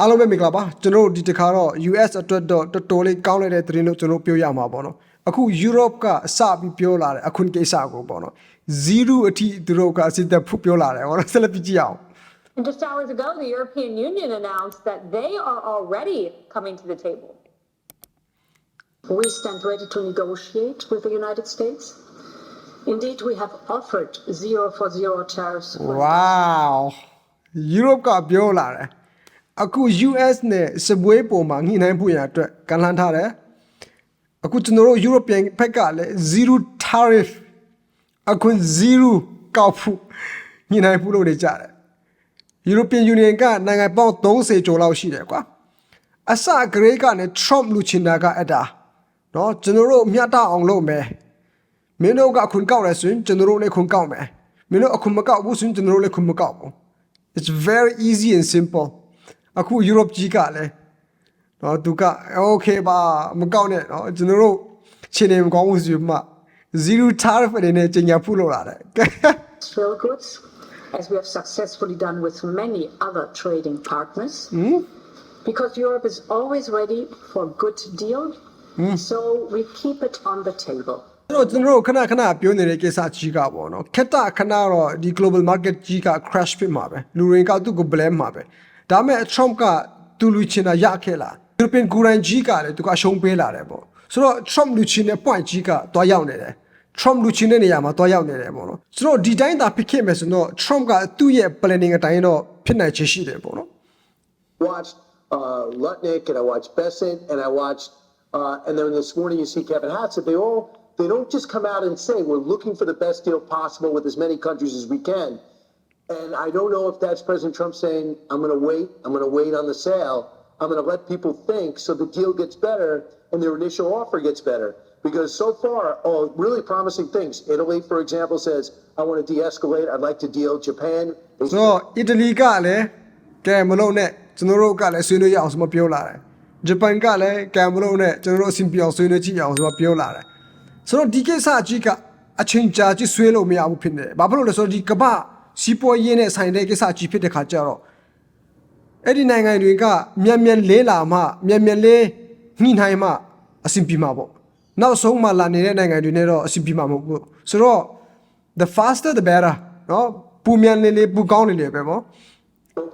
အားလုံးပဲမင်္ဂလာပါကျွန်တော်တို့ဒီတစ်ခါတော့ US အတွက်တော့တော်တော်လေးကောင်းလိုက်တဲ့သတင်းလို့ကျွန်တော်ပြောရမှာပေါ့နော်အခု Europe ကအစပြီးပြောလာတယ်အခုကိစ္စကိုပေါ့နော်0အထိသူတို့ကအစစ်သက်ဖို့ပြောလာတယ်ပေါ့နော်ဆက်လက်ပြီးကြည့်အောင် And just hours ago, the European Union announced that they are already coming to the table. We stand ready to negotiate with the United States. Indeed, we have offered zero for zero tariffs. for wow Europe ကပြောလာတယ် အခု US နဲ့စပွဲပေါ်မှာညှိနှိုင်းဖို့ရအတွက်ကန့်လန့်ထားတယ်အခုကျွန်တော်တို့ European ဘက်ကလည်း0 tariff အခု0ကောက်ဖို့ညှိနှိုင်းဖို့လုပ်နေကြတယ် European Union ကနိုင်ငံပေါင်း30ကျော်လောက်ရှိတယ်ကွာအစဂရိတ်ကနဲ့ Trump လူချင်တာကအဲ့ဒါเนาะကျွန်တော်တို့မျှတအောင်လုပ်မယ်မင်းတို့ကခွန်ကောက်ရဆိုရင်ကျွန်တော်တို့လည်းခွန်ကောက်မယ်မင်းတို့အခွန်မကောက်ဘူးဆိုရင်ကျွန်တော်တို့လည်းခွန်မကောက်ဘူး it's very easy and simple အခု Europe ကြီးကလည်းเนาะသူက okay ပါမကောက်နဲ့เนาะကျွန်တော်တို့ခြေနေမကောင်းဘူးဆိုမှ zero tariff အနေနဲ့ကြီးညာဖို့လုပ်လာတယ် industrial goods, as we have successfully done with many other trading partners. Because Europe is always ready for a good deal, so we keep it on the table. အဲ့တော့ကျွန်တော်တို့ခဏခဏပြောနေတဲ့ကိစ္စကြီးကပေါ့နော်ခက်တာခဏတော့ဒီ global market ကြီးက crash ဖြစ်မှာပဲလူတွေကသူ့ကို blame မှာပဲ ဒါပေမဲ့ Trump ကသူလူချင်တာရခဲ့လား European ကိုယ်တိုင်ကြီးကလည်းသူကအရှုံးပေးလာတယ်ပေါ့ဆိုတော့ Trump လူချင်တဲ့ point ကြီးကတွားရောက်နေတယ် Trump လူချင်တဲ့နေရာမှာတွားရောက်နေတယ်ပေါ့နော်ဆိုတော့ဒီတိုင်းသာဖြစ်ခဲ့မယ်ဆိုတော့ Trump ကသူ့ရဲ့ planning အတိုင်းတော့ဖြစ်နိုင်ချေရှိတယ်ပေါ့နော် watched uh, Lutnick and I watched Bessent and I watched, uh, and then this morning you see Kevin Hatzett. They all they don't just come out and say we're looking for the best deal possible with as many countries as we can. And I don't know if that's President Trump saying I'm going to wait. I'm going to wait on the sale. I'm going to let people think so the deal gets better and their initial offer gets better. Because so far, all really promising things. Italy, for example, says I want to de-escalate. I'd like to deal. Japan. they ဆိုတော့အီတလီကလည်းကဲမလုံးနဲ့ကျွန်တော်တို့ကလည်းဆွေးနွေးရအောင်ဆိုမှပြောလာတယ်ဂျပန်ကလည်းကဲမလုံးနဲ့ကျွန်တော်တို့အဆင်ပြေအောင်ဆွေးနွေးကြည့်အောင်ဆိုမှပြောလာတယ်ဆိုတော့ဒီကိစ္စအကြီးကအချိန်ကြာကြီးဆွေးလို့မရဘူးဖြစ်နေတယ်ဘာဖြစ်လို့လဲဆိုတော့ဒီကမ္ဘာ စီးပွားရေးနဲ့ဆိုင်တဲ့ကိစ္စကြီးဖြစ်တဲ့ခါကျတော့အဲ့ဒီနိုင်ငံတွေကမြန်မြန်လေးလာမှမြန်မြန်လေးနှိနိုင်မှအဆင်ပြေမှာပေါ့နောက်ဆုံးမှလာနေတဲ့နိုင်ငံတွေနဲ့တော့အဆင်ပြေမှာမဟုတ်ဘူးဆိုတော့ the faster the better နော်ပူမြန်လေးလေးပူကောင်းလေးလေးပဲပေါ့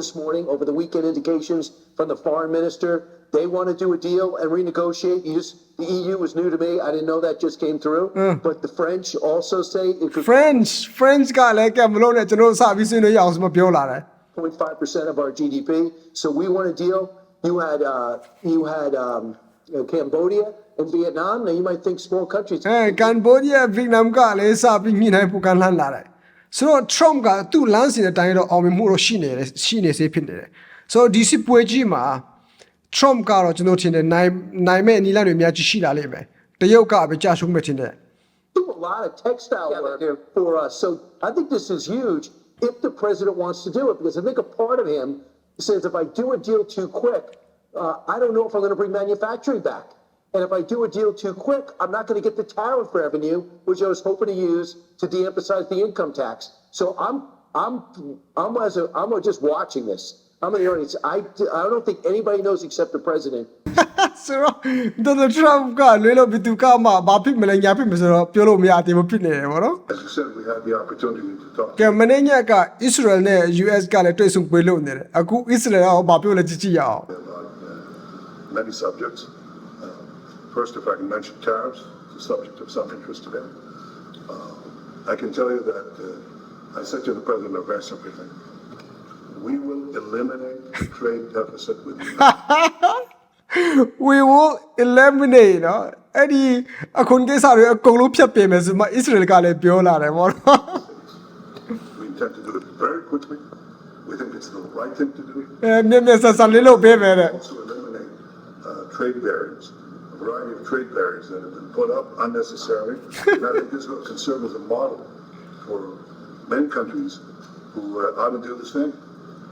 This morning over the weekend indications from the foreign minister They want to do a deal and renegotiate. You just, the EU was new to me. I didn't know that just came through. But the French also say it could French French ကလည်းကဲမလို့နဲ့ကျွန်တော်တို့စပြီးဆွေးနွေးရအောင်ဆိုမှပြောလာတယ် 0.5% of our GDP. So we want a deal. You had uh, you had um, you know, Cambodia and Vietnam. Now you might think small countries. အဲကန်ဘောဒီးယားဗီယက်နမ်ကလည်းစပြီးညှိနှိုင်းပူကန်လှမ်းလာတယ်ဆိုတော့ Trump ကသူ့လမ်းစဉ်တဲ့အတိုင်းတော့အောင်မြင်မှုတော့ရှိနေတယ်ရှိနေစေဖြစ်နေတယ်ဆိုတော့ဒီစစ်ပွဲကြီးမှာ Trump ကတော့ကျွန်တော်ထင်တယ်နိုင်နိုင်မဲ့အနီလန်းတွေအများကြီးရှိလာလိမ့်မယ်တရုတ်ကပဲကြာရှုံးမယ်ထင်တယ် do a lot of textile work for us. So I think this is huge if the president wants to do it, because I think a part of him says if I do a deal too quick, uh, I don't know if I'm going to bring manufacturing back. And if I do a deal too quick, I'm not going to get the tariff revenue, which I was hoping to use to de-emphasize the income tax. So I'm, I'm, I'm, as a, I'm just watching this. I'm in the audience. I, I don't think anybody knows except the president ဆိုတော့ Donald Trump ကလွေးလို့ဘယ်သူကမှဘာဖြစ်မလဲညာဖြစ်မဆိုတော့ပြောလို့မရသေးဘူးဖြစ်နေတယ်ဗောနော် As you said, we had the opportunity to talk. ကဲမနေ့ညက Israel နဲ့ US ကလည်းတွေ့ဆုံပွဲလုပ်နေတယ်အခု Israel ကဘာပြောလဲကြည့်ကြည့်ရအောင် on uh, many subjects. Uh, First, if I can mention tariffs, it's a subject of some interest to them. Uh, I can tell you that uh, I said to the president a very simple thing. We will eliminate the trade deficit with the United we will eliminate เนาะအဲ့ဒီအခုကိစ္စတွေအကုန်လုံးဖြတ်ပြင်မယ်ဆိုမှ Israel ကလည်းပြောလာတယ်ဗောနော် We intend to do it very quickly. We think it's the right thing to do. အဲမြက်မြက်ဆက်ဆက်လေးလို့ပေးမယ်တဲ့ Also eliminate uh, trade barriers, a variety of trade barriers that have been put up unnecessarily. and I think this can serve as a model for many countries who uh, ought to do the same.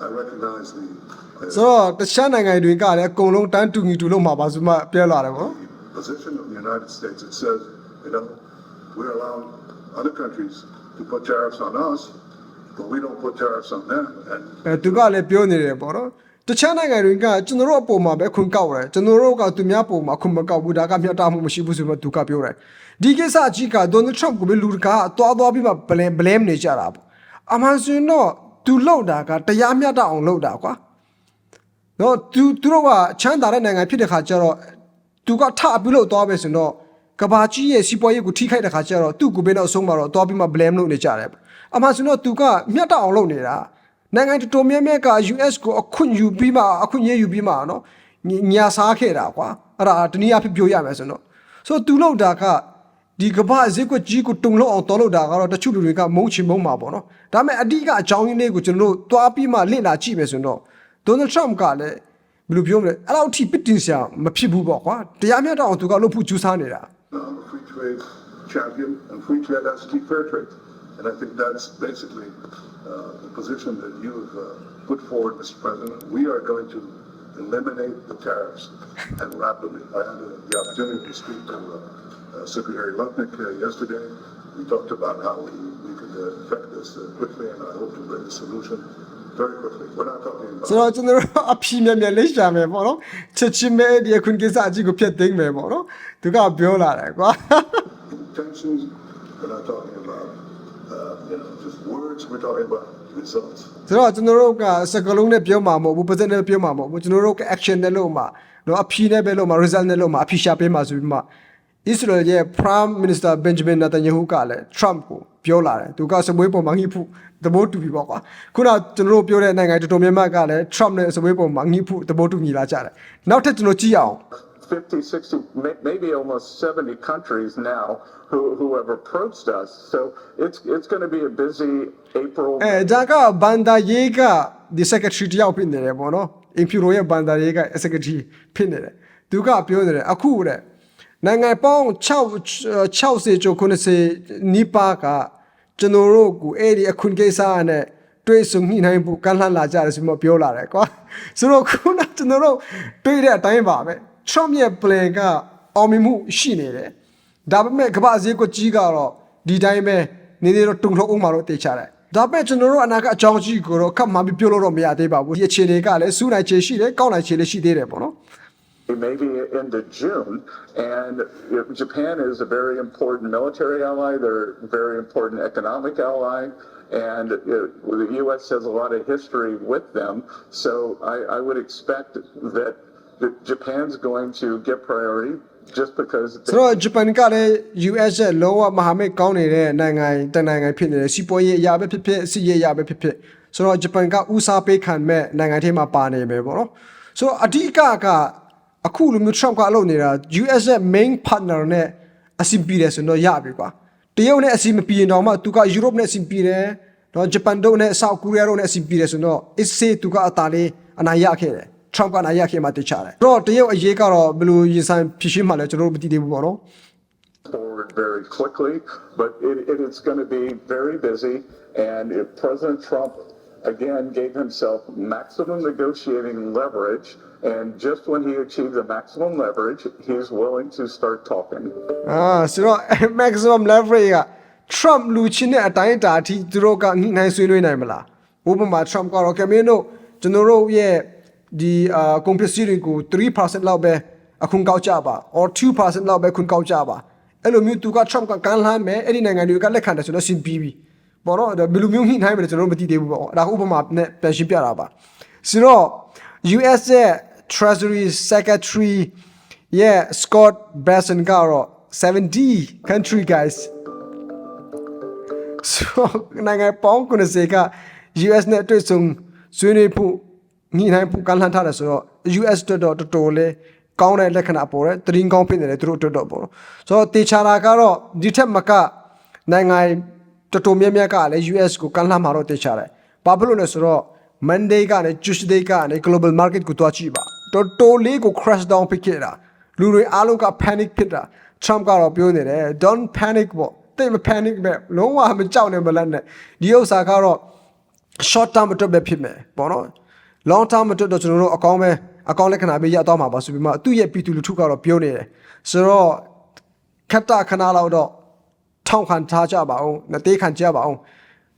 ဆိုတော့တခြားနိုင်ငံတွေကလည်းအကုန်လုံးတန်းတူညီတူလို့မှာပါဆိုမှပြောလာတယ်ဗော the position of the United States. It says, you know, we're allowing other countries to put tariffs on us, but we don't put tariffs on them. And အဲသူကလည်းပြောနေတယ်ဗောနော်တခြားနိုင်ငံတွေကကျွန်တော်တို့အပေါ်မှာပဲခွန်ကောက်တယ်ကျွန်တော်တို့ကသူများပုံမှာခွန်မကောက်ဘူးဒါကမျှတမှုမရှိဘူးဆိုမှသူကပြောတယ်ဒီကိစ္စအကြီးကဒေါ်နယ်ထရမ့်ကိုပဲလူတကာအသွားသွားပြီးမှ blame blame နေကြတာပေါ့အမှန်ဆိုရင်တော့ သူလောက်တာကတရားမျှတအောင်လုပ်တာကွာနော်သူသူတို့ကချမ်းသာတဲ့နိုင်ငံဖြစ်တဲ့ခါကျတော့သူကထအပြုလို့သွားပဲဆိုတော့ကဘာကြီးရဲ့စီးပွားရေးကိုထိခိုက်တဲ့ခါကျတော့သူ့ကိုပဲတော့အဆုံးမှာတော့သွားပြီးမှ blame လုပ်နေကြတယ်အမှန်ဆိုတော့သူကမျှတအောင်လုပ်နေတာနိုင်ငံတော်တော်များများက US ကိုအခွင့်ယူပြီးမှအခွင့်အရေးယူပြီးမှနော်ညညာစားခဲ့တာကွာအဲ့ဒါတနည်းအားဖြင့်ပြောရမယ်ဆိုတော့ဆိုတော့သူလောက်တာက ဒီကမ္ဘာဈေးကွက်ကြီးကိုတုံလို့အောင်တော်လို့တာကတော့တချို့လူတွေကမုန်းချင်မုန်းမှာပေါ့နော်ဒါပေမဲ့အဓိကအကြောင်းရင်းလေးကိုကျွန်တော်တို့သွားပြီးမှလေ့လာကြည့်မယ်ဆိုတော့ဒေါ်နယ်ထရမ့်ကလည်းဘယ်လိုပြောမလဲအဲ့လောက်ထိပစ်တင်စရာမဖြစ်ဘူးပေါ့ကွာတရားမျှတအောင်သူကလုပ်ဖို့ကြိုးစားနေတာ I'm a free trade champion, and free trade has to keep fair trade. And I think that's basically uh, the position that you have uh, put forward, Mr. President. We are going to eliminate the tariffs and rapidly. I had uh, the opportunity to speak to uh, uh, Secretary Lutnick uh, yesterday. We talked about how we, we could uh, effect this uh, quickly, and I hope to bring a solution very quickly. We're not talking about. ဆိုတော့ကျွန်တော်တို့အဖြီမြန်မြန်လေးရှာမယ်ပေါ့နော်ချက်ချင်းပဲဒီအခွင့်ကိစ္စအကြီးကိုဖျက်သိမ်းမယ်ပေါ့နော်သူကပြောလာတယ်ကွာ intentions. We're not talking about, uh, you know, just words. We're talking about results. ဆိုတော့ကျွန်တော်တို့ကစကလုံးနဲ့ပြောမှာမဟုတ်ဘူးပါစက်နဲ့ပြောမှာမဟုတ်ဘူးကျွန်တော်တို့က action နဲ့လုပ်မှာတော့အဖြီနဲ့ပဲလုပ်မှာ result နဲ့လုပ်မှာအဖြီရှာပေးမှာဆိုပြီးမှ Israel ရဲ့ Prime Minister Benjamin Netanyahu ကလည်း Trump ကိုပြောလာတယ်သူကစပွဲပေါ်မှာငှိဖို့သဘောတူပြီပေါ့ကွာခုနကျွန်တော်တို့ပြောတဲ့နိုင်ငံတော်တော်များများကလည်း Trump နဲ့စပွဲပေါ်မှာငှိဖို့သဘောတူညီလာကြတယ်နောက်ထပ်ကျွန်တော်ကြည့်အောင် 50, 60, may- maybe almost 70 countries now who, who have approached us. So it's, it's going to be a busy April. အဲဒါကဘန်ဒါရေးကဒီ secretary တယောက်ဖြစ်နေတယ်ပေါ့နော်အင်ဖြူရိုရဲ့ဘန်ဒါရေးက secretary ဖြစ်နေတယ်သူကပြောတယ်အခုတဲ့ နိုင်ငံပေါင်း6 60ကျော်90နီးပါးကကျွန်တော်တို့ကိုအဲ့ဒီအခွင့်ကိစ္စနဲ့တွေ့ဆုံညှိနှိုင်းဖို့ကန့်လန့်လာကြတယ်ဆိုမှပြောလာတယ်ကွာဆိုတော့ခုနကျွန်တော်တို့တွေ့တဲ့အတိုင်းပါပဲ Trump ရဲ့ plan ကအောင်မြင်မှုရှိနေတယ်ဒါပေမဲ့ကမ္ဘာဈေးကွက်ကြီးကတော့ဒီတိုင်းပဲနေနေတော့တုံထုတ်အောင်မှာတော့တေချတယ်ဒါပေမဲ့ကျွန်တော်တို့အနာကအကြောင်းကြီးကိုတော့ခက်မှပြီးပြောလို့တော့မရသေးပါဘူးဒီအခြေအနေကလည်းစူးနိုင်ခြေရှိတယ်ကောက်နိုင်ခြေလည်းရှိသေးတယ်ပေါ့နော် maybe into June. And uh, Japan is a very important military ally. They're a very important economic ally. And uh, the U.S. has a lot of history with them. So I, I would expect that, that Japan's going to get priority just because. they- ဆိုတော့ဂျပန်ကလည်း US ရဲ့လောကမဟာမိတ်ကောင်းနေတဲ့နိုင်ငံတနိုင်ငံဖြစ်နေတယ်စီးပွားရေးအရာပဲဖြစ်ဖြစ်စီးရေးအရာပဲဖြစ်ဖြစ်ဆိုတော့ဂျပန်ကဦးစားပေးခံမဲ့နိုင်ငံထဲမှာပါနေမယ်ပေါ့နော်ဆိုတော့အဓိကက အခုလိုမျိုး Trump ကအလုပ်နေတာ US ရဲ့ main partner နဲ့အဆင်ပြေတယ်ဆိုတော့ရပြီကွာတရုတ်နဲ့အဆင်မပြေရင်တော့မှသူက Europe နဲ့အဆင်ပြေတယ်တော့ဂျပန်တို့နဲ့ South Korea တို့နဲ့အဆင်ပြေတယ်ဆိုတော့ it's say သူကအသာလေးအနိုင်ရခဲ့တယ် Trump ကနိုင်ရခဲ့မှတခြားတယ်အဲ့တော့တရုတ်အရေးကတော့ဘယ်လိုရင်ဆိုင်ဖြစ်ရှင်းမှလဲကျွန်တော်တို့မသိသေးဘူးပေါ့နော် forward very quickly, but it, it is going to be very busy. And if President Trump again gave himself maximum negotiating leverage, and just when he achieved the maximum leverage, he's willing to start talking. အာဆိုတော့ maximum leverage က Trump လူချင်းတဲ့အတိုင်းအတာအထိသူတို့ကညှိနှိုင်းဆွေးနွေးနိုင်မလားဥပမာ Trump ကတော့ကမင်းတို့ကျွန်တော်တို့ရဲ့ဒီအာကုန်ပစ္စည်းတွေကို3%လောက်ပဲအခွန်ကောက်ကြပါ or 2%လောက်ပဲခွန်ကောက်ကြပါအဲ့လိုမျိုးသူက Trump ကကမ်းလှမ်းမယ်အဲ့ဒီနိုင်ငံတွေကလက်ခံတယ်ဆိုတော့ရှင်းပြီးပြီပေါ့နော်ဒါဘယ်လိုမျိုးညှိနှိုင်းမလဲကျွန်တော်တို့မသိသေးဘူးပေါ့ဒါကဥပမာနဲ့ပြန်ရှင်းပြတာပါဆိုတော့ US ရဲ့ Treasury Secretary ရဲ့ Scott Bessent ကတော့70 country guys so နိုင်ငံပေါင်း90က US နဲ့တွေ့ဆုံဆွေးနွေးဖို့ညှိနှိုင်းဖို့ကမ်းလှမ်းထားတယ်ဆိုတော့ US တော်တော်တော်တော်လေးကောင်းတဲ့လက္ခဏာပေါ်တယ်တရင်ကောင်းဖြစ်နေတယ်သူတို့တော်တော်ပေါ့နော်ဆိုတော့တေချာတာကတော့ဒီထက်မကနိုင်ငံတော်တော်များများကလည်း US ကိုကမ်းလှမ်းမှာတော့တေချာတယ်ဘာဖြစ်လို့လဲဆိုတော့ Monday ကနေ Tuesday ကနေ global market ကိုတွားကြည့်ပါတော်တော်လေးကို crash down ဖြစ်ခဲ့တာလူတွေအားလုံးက panic ဖြစ်တာ Trump ကတော့ပြောနေတယ် don't panic ပေါ့တိတ်မ panic ပဲလုံးဝမကြောက်နဲ့မလက်နဲ့ဒီဥစ္စာကတော့ short term အတွက်ပဲဖြစ်မယ်ပေါ့နော် long term အတွက်တော့ကျွန်တော်တို့အကောင်းပဲအကောင်းလက္ခဏာပဲရတော့မှာပါဆိုပြီးမှသူ့ရဲ့ပြည်သူလူထုကတော့ပြောနေတယ်ဆိုတော့ခက်တာခဏလောက်တော့ထောက်ခံထားကြပါအောင်နသေးခံကြပါအောင်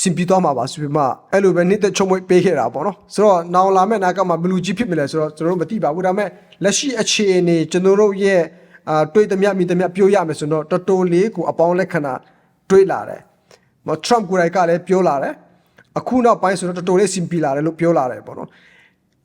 စင်ပြီးသွားမှာပါဆိုပြီးမှအဲ့လိုပဲနေတဲ့ချုံမွေးပေးခဲ့တာပေါ့နော်ဆိုတော့နောင်လာမယ့်နာကမှာဘယ်လူကြီးဖြစ်မလဲဆိုတော့ကျွန်တော်တို့မသိပါဘူးဒါပေမဲ့လက်ရှိအခြေအနေကျွန်တော်တို့ရဲ့အာတွေးသမျှမိသမျှပြောရမယ်ဆိုတော့တော်တော်လေးကိုအပေါင်းလက္ခဏာတွေးလာတယ်မထရမ့်ကိုယ်တိုင်ကလည်းပြောလာတယ်အခုနောက်ပိုင်းဆိုတော့တော်တော်လေးစင်ပြီးလာတယ်လို့ပြောလာတယ်ပေါ့နော်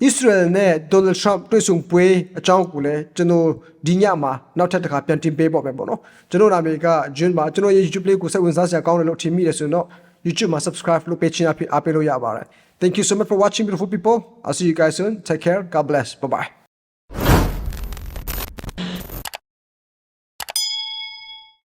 Israel နဲ့ Donald Trump တွေ့ဆုံပွဲအကြောင်းကိုလည်းကျွန်တော်ဒီညမှာနောက်ထပ်တစ်ခါပြန်တင်ပေးပေါ့မယ်ပေါ့နော်ကျွန်တော်နာမည်က June မှာကျွန်တော်ရဲ့ YouTube လေးကိုစိတ်ဝင်စားစရာကောင်းတယ်လို့ထင်မိတယ်ဆိုရင်တော့ YouTube မှာ subscribe လုပ်ပေးချင်အဖြစ်အားပေးလို့ရပါတယ် Thank you so much for watching beautiful people I'll see you guys soon take care God bless bye bye